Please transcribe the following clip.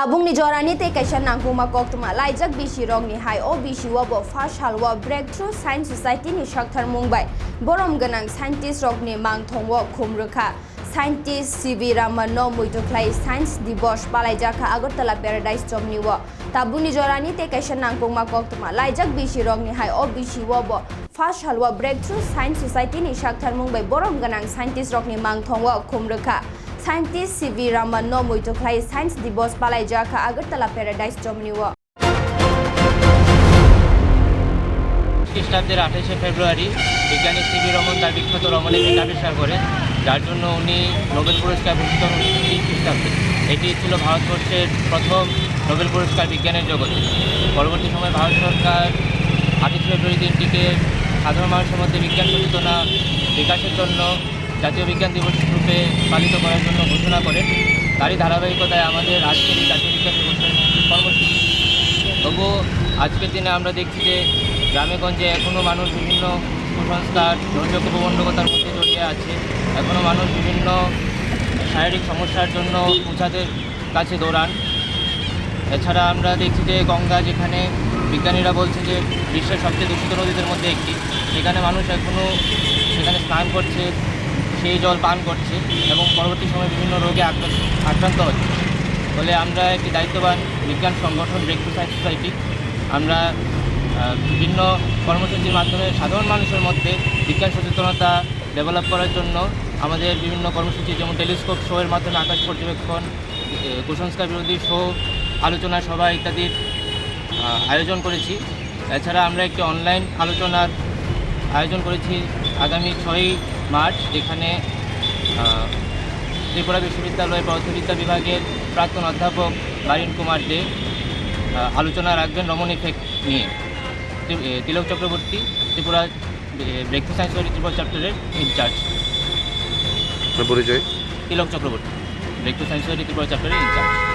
tabungni jorani te kaisa nangkuma koktuma laijak bisi rokni hai o bisi wabo first halwa breakthrough science society ni shakthar mungbai borom ganang scientist rokni mangthongwo khumrukha scientist cv ramano muituklai science দিবস পালাইজাখা Agartala paradise জমনিও তাবুনি জরানি তে কাইসা নাংপুংমা কক্তমা লাইজাক বিসি রংনি হাই ও বিসি ওব first halwa breakthrough science society ni shakthar mungbai borom ganang scientist rokni mangthongwo khumrukha scientist cv ramano muituklai science দিবস পালাইজাখা আগরতলা প্যারাডাইস জমনিও খ্রিস্টাব্দের আঠাশে ফেব্রুয়ারি বিজ্ঞানী সিবি রমন তার বিখ্যাত রমণীকে আবিষ্কার করেন যার জন্য উনি নোবেল পুরস্কার ভূষিত হন খ্রিস্টাব্দে। এটি ছিল ভারতবর্ষের প্রথম নোবেল পুরস্কার বিজ্ঞানের জগতে। পরবর্তী সময় ভারত সরকার আঠাশে ফেব্রুয়ারি দিনটিকে সাধারণ মানুষের মধ্যে বিজ্ঞান সচেতনা বিকাশের জন্য জাতীয় বিজ্ঞান দিবস রূপে পালিত করার জন্য ঘোষণা করেন। তারই ধারাবাহিকতায় আমাদের আজকের এই জাতীয় বিজ্ঞান দিবসের কর্মসূচি। তবুও আজকের দিনে আমরা দেখছি যে গ্রামেগঞ্জে এখনও মানুষ বিভিন্ন কুসংস্কার ধর্মীয় প্রবন্ধকতার মধ্যে জড়িয়ে আছে। এখনও মানুষ বিভিন্ন শারীরিক সমস্যার জন্য উঁচাদের কাছে দৌড়ান। এছাড়া আমরা দেখছি যে গঙ্গা যেখানে বিজ্ঞানীরা বলছে যে বিশ্বের সবচেয়ে দূষিত নদীদের মধ্যে একটি। সেখানে মানুষ এখনও সেখানে স্নান করছে সেই জল পান করছে এবং পরবর্তী সময়ে বিভিন্ন রোগে আক্রান্ত হচ্ছে। ফলে আমরা একটি দায়িত্ববান বিজ্ঞান সংগঠন ব্রেকথ্রু সায়েন্স সোসাইটি, আমরা বিভিন্ন কর্মসূচির মাধ্যমে সাধারণ মানুষের মধ্যে বিজ্ঞান সচেতনতা ডেভেলপ করার জন্য আমাদের বিভিন্ন কর্মসূচি যেমন টেলিস্কোপ শোয়ের মাধ্যমে আকাশ পর্যবেক্ষণ কুসংস্কার বিরোধী শো, আলোচনা সভা ইত্যাদির আয়োজন করেছি। এছাড়া আমরা একটি অনলাইন আলোচনার আয়োজন করেছি আগামী ছয়ই মার্চ যেখানে ত্রিপুরা বিশ্ববিদ্যালয়ের পদার্থবিদ্যা বিভাগের প্রাক্তন অধ্যাপক বারিন কুমার দে আলোচনা রাখবেন রমন ইফেক্ট নিয়ে। তিলক চক্রবর্তী ত্রিপুরা ব্রেকথ্রু সায়েন্স ত্রিপুরা চ্যাপ্টারের ইনচার্জ। পরিচয়? তিলক চক্রবর্তী ব্রেকথ্রু সায়েন্স ত্রিপুরা চ্যাপ্টারের ইনচার্জ।